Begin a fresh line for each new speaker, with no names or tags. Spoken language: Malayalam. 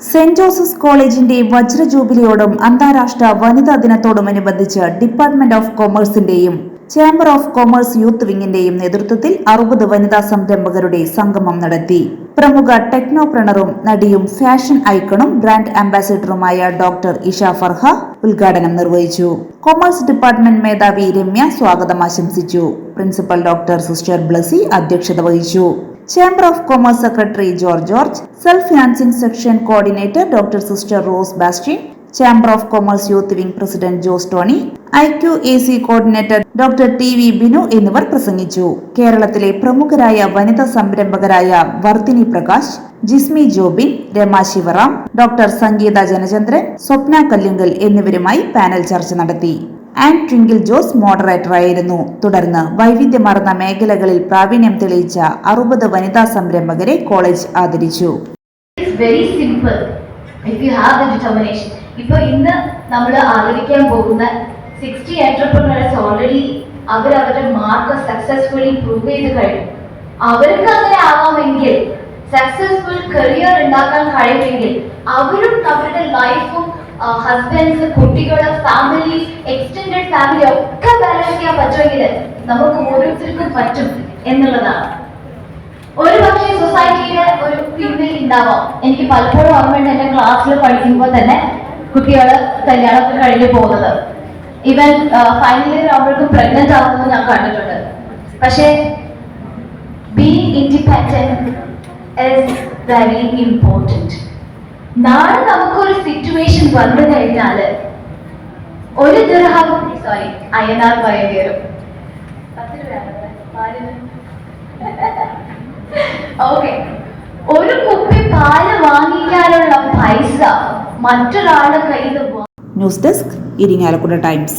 സെന്റ് ജോസഫ്സ് കോളേജിന്റെ വജ്ര ജൂബിലിയോടും അന്താരാഷ്ട്ര വനിതാ ദിനത്തോടുമനുബന്ധിച്ച് ഡിപ്പാർട്ട്മെന്റ് ഓഫ് കൊമേഴ്സിന്റെയും ചേംബർ ഓഫ് കൊമേഴ്സ് യൂത്ത് വിംഗിന്റെയും നേതൃത്വത്തിൽ അറുപത് വനിതാ സംരംഭകരുടെ സംഗമം നടത്തി. പ്രമുഖ ടെക്നോപ്രണറും നടിയും ഫാഷൻ ഐക്കണും ബ്രാൻഡ് അംബാസിഡറുമായ ഡോക്ടർ ഇഷ ഫർഹ ഉദ്ഘാടനം നിർവഹിച്ചു. കൊമേഴ്സ് ഡിപ്പാർട്ട്മെന്റ് മേധാവി രമ്യ സ്വാഗതം ആശംസിച്ചു. പ്രിൻസിപ്പൽ ഡോക്ടർ സിസ്റ്റർ ബ്ലസി അധ്യക്ഷത വഹിച്ചു. Chamber of commerce secretary George George self financing section coordinator doctor sister Rose Bastin chamber of commerce youth wing president Jose Tony I Q A C coordinator doctor T V Binu എന്നിവർ പ്രസംഗിച്ചു. കേരളത്തിലെ പ്രമുഖരായ വനിതാ സംരംഭകരായ വർത്തിനി പ്രകാശ് ജിസ്മി ജോബിൻ രമ ശിവറാം ഡോക്ടർ സംഗീത ജനചന്ദ്രൻ സ്വപ്ന കല്ലുങ്കൽ എന്നിവരുമായി പാനൽ ചർച്ച നടത്തി. ആൻഡ് ട്വിങ്കിൾ ജോസ് മോഡറേറ്ററായിരുന്നു തുടർന്ന് വൈവിധ്യമാർന്ന മേഖലകളിൽ പ്രാവീണ്യം തെളിയിച്ച അറുപത് വനിതാ സംരംഭകരെ കോളേജ് ആദരിച്ചു.
Have the determination. ഇപ്പൊ ഇന്ന് നമ്മൾ ആദരിക്കാൻ പോകുന്ന ഓൾറെഡി പ്രൂവ് അവർക്ക് അങ്ങനെ ആവാമെങ്കിൽ സക്സസ്ഫുൾ കരിയർ ഉണ്ടാക്കാൻ കഴിയുമെങ്കിൽ അവരും അവരുടെ ലൈഫും ഹസ്ബൻഡ്സ് കുട്ടികൾ ഫാമിലി എക്സ്റ്റെൻഡഡ് ഫാമിലി ഒക്കെ ബാലൻസ് ചെയ്യാൻ പറ്റുമെങ്കിൽ നമുക്ക് ഓരോരുത്തർക്കും പറ്റും എന്നുള്ളതാണ്. ഒരു പക്ഷേ സൊസൈറ്റിയിലെ ഒരു ഫീമെയിൽ ഉണ്ടാവാം. എനിക്ക് പലപ്പോഴും ഓർമ്മയുണ്ട് എന്റെ ക്ലാസ്സിൽ പഠിക്കുമ്പോൾ തന്നെ കുട്ടികൾ കല്യാണത്തിൽ കഴിഞ്ഞു പോകുന്നത്. ഈവൻ ഫൈനൽ ഇയർ ആവുമ്പോഴേക്കും പ്രഗ്നന്റ് ആവുന്നത് ഞാൻ കണ്ടിട്ടുണ്ട്. പക്ഷേ being independent is very important നാളെ നമുക്കൊരു സിറ്റുവേഷൻ വന്നു കഴിഞ്ഞാൽ ഒരു ദൃഹം സോറി അയനാർ? പാലിന്? ഓക്കെ ഒരു കുപ്പി പാൽ വാങ്ങിക്കാനുള്ള പൈസ മറ്റൊരാളുടെ കയ്യിൽ
news desk Irinjalakuda Times